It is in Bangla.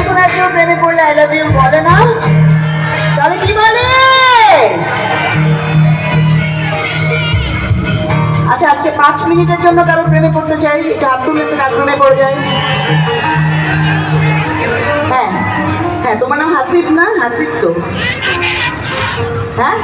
এখন আর প্রেমে পড়লে আই লাভ ইউ বলে না? তাহলে কি বলে? আচ্ছা আজকে পাঁচ মিনিটের জন্য কারও প্রেমে পড়তে চাই একটু হাত তুলে প্রেমে পড়ে যায়। হ্যাঁ হ্যাঁ তোমার নাম হাসিফ না? হাসিফ তো। হ্যাঁ?